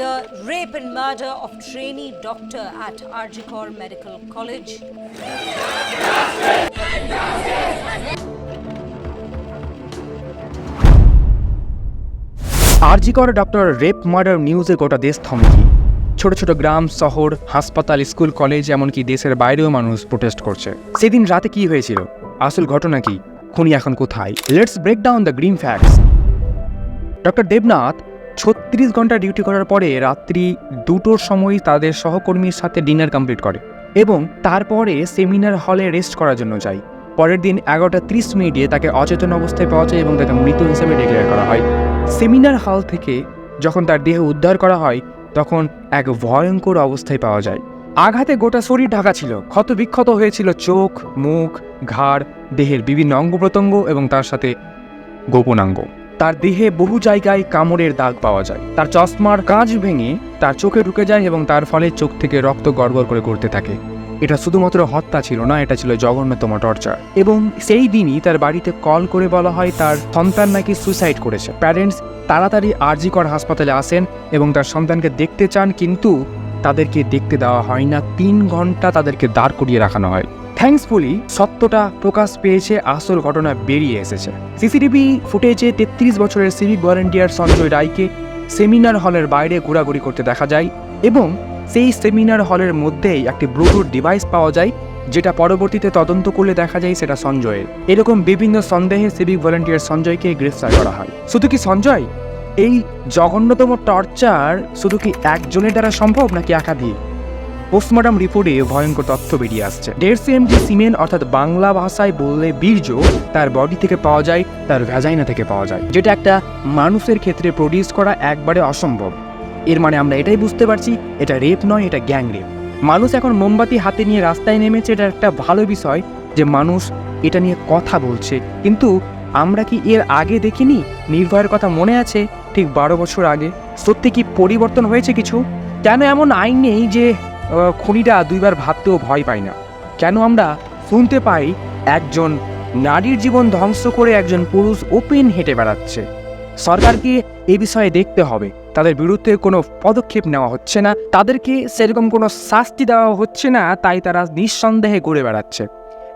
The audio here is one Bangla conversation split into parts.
the rape and murder of trainee doctor at Arjikor Medical College. RG Kar doctor rape murder নিউজে গোটা দেশ থমকি। ছোট ছোট গ্রাম, শহর, হাসপাতাল, স্কুল, কলেজ, এমনকি দেশের বাইরেও মানুষ প্রোটেস্ট করছে। সেদিন রাতে কি হয়েছিল? আসল ঘটনা কি? খুনি এখন কোথায়? Let's break down the green facts doctor Debnath ছত্রিশ ঘণ্টা ডিউটি করার পরে রাত্রি দুটোর সময় তাদের সহকর্মীর সাথে ডিনার কমপ্লিট করে এবং তারপরে সেমিনার হলে রেস্ট করার জন্য যায়। পরের দিন এগারোটা ত্রিশ মিনিটে তাকে অচেতন অবস্থায় পাওয়া যায় এবং তাকে মৃত হিসেবে ডিক্লেয়ার করা হয়। সেমিনার হল থেকে যখন তার দেহ উদ্ধার করা হয়, তখন এক ভয়ঙ্কর অবস্থায় পাওয়া যায়। আঘাতে গোটা শরীর ঢাকা ছিল। ক্ষত বিক্ষত হয়েছিল চোখ, মুখ, ঘাড়, দেহের বিভিন্ন অঙ্গ প্রত্যঙ্গ এবং তার সাথে গোপনাঙ্গ। তার দেহে বহু জায়গায় কামড়ের দাগ পাওয়া যায়। তার চশমার কাঁচ ভেঙে তার চোখে ঢুকে যায় এবং তার ফলে চোখ থেকে রক্ত গড়গড় করে করতে থাকে। এটা শুধুমাত্র হত্যা ছিল না, এটা ছিল জঘন্যতম টর্চার। এবং সেই দিনই তার বাড়িতে কল করে বলা হয়, তার সন্তান নাকি সুইসাইড করেছে। প্যারেন্টস তাড়াতাড়ি আরজিকর হাসপাতালে আসেন এবং তার সন্তানকে দেখতে চান, কিন্তু তাদেরকে দেখতে দেওয়া হয় না। তিন ঘণ্টা তাদেরকে দাঁড় করিয়ে রাখানো হয়। থ্যাঙ্কসফুলি সত্যটা প্রকাশ পেয়েছে, আসল ঘটনা বেরিয়ে এসেছে। সিসিটিভি ফুটেজে তেত্রিশ বছরের সিভিক ভলেন্টিয়ার সঞ্জয় রায়কে সেমিনার হলের বাইরে ঘোরাঘুরি করতে দেখা যায় এবং সেই সেমিনার হলের মধ্যেই একটি ব্লুটুথ ডিভাইস পাওয়া যায়, যেটা পরবর্তীতে তদন্ত করলে দেখা যায় সেটা সঞ্জয়ের। এরকম বিভিন্ন সন্দেহে সিভিক ভলেন্টিয়ার সঞ্জয়কে গ্রেফতার করা হয়। শুধু কি সঞ্জয়? এই জঘন্যতম টর্চার শুধু কি একজনের দ্বারা সম্ভব নাকি একাধিক? পোস্টমর্টম রিপোর্টে ভয়ঙ্কর তথ্য বেরিয়ে আসছে। দেড়শো এমজি সিমেন্ট অর্থাৎ বাংলা ভাষায় বললে বীর্য তার বডি থেকে পাওয়া যায়, তার ভ্যাজাইনা থেকে পাওয়া যায়। যেটা একটা মানুষের ক্ষেত্রে প্রডিউস করা একবারে অসম্ভব। এর মানে আমরা এটাই বুঝতে পারছি, এটা রেপ নয়, এটা গ্যাং রেপ মানুষ এখন মোমবাতি হাতে নিয়ে রাস্তায় নেমেছে, এটা একটা ভালো বিষয় যে মানুষ এটা নিয়ে কথা বলছে। কিন্তু আমরা কি এর আগে দেখিনি? নির্ভয়ের কথা মনে আছে ঠিক বারো বছর আগে। সত্যি কি পরিবর্তন হয়েছে কিছু? কেন এমন আইন নেই যে খুনিটা দুইবার ভাবতেও ভয় পায় না। কেন আমরা শুনতে পাই একজন নারীর জীবন ধ্বংস করে একজন পুরুষ ওপেন হেঁটে বেড়াচ্ছে। সরকারকে এ বিষয়ে দেখতে হবে। তাদের বিরুদ্ধে কোনো পদক্ষেপ নেওয়া হচ্ছে না। তাদেরকে সেরকম কোনো শাস্তি দেওয়া হচ্ছে না, তাই তারা নিঃসন্দেহে ঘুরে বেড়াচ্ছে।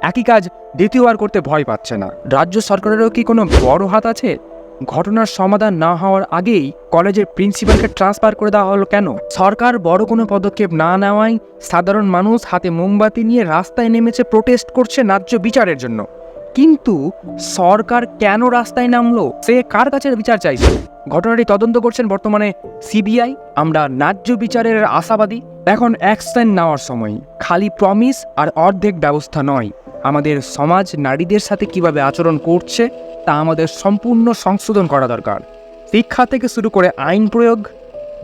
একই কাজ দ্বিতীয়বার করতে ভয় পাচ্ছে না। রাজ্য সরকারেরও কি কোনো বড় হাত আছে? ঘটনার সমাধান না হওয়ার আগেই কলেজের প্রিন্সিপালকে ট্রান্সফার করে দেওয়া হলো কেন? সরকার বড় কোনো পদক্ষেপ না নেওয়ায় সাধারণ মানুষ হাতে মোমবাতি নিয়ে রাস্তায় নেমেছে প্রোটেস্ট করছে ন্যায্য বিচারের জন্য। কিন্তু সরকার কেন রাস্তায় নামলো? সে কার কাছে বিচার চাইছে? ঘটনাটি তদন্ত করছেন বর্তমানে সিবিআই, আমরা ন্যায্য বিচারের আশাবাদী। এখন অ্যাকশন নেওয়ার সময়। খালি প্রমিস আর অর্ধেক ব্যবস্থা নয়। আমাদের সমাজ নারীদের সাথে কীভাবে আচরণ করছে তা আমাদের সম্পূর্ণ সংশোধন করা দরকার। শিক্ষা থেকে শুরু করে আইন প্রয়োগ,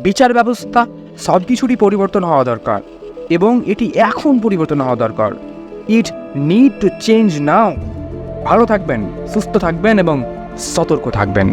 বিচার ব্যবস্থা সব কিছুরই পরিবর্তন হওয়া দরকার এবং এটি এখন পরিবর্তন হওয়া দরকার। It need to change now ভালো থাকবেন, সুস্থ থাকবেন এবং সতর্ক থাকবেন।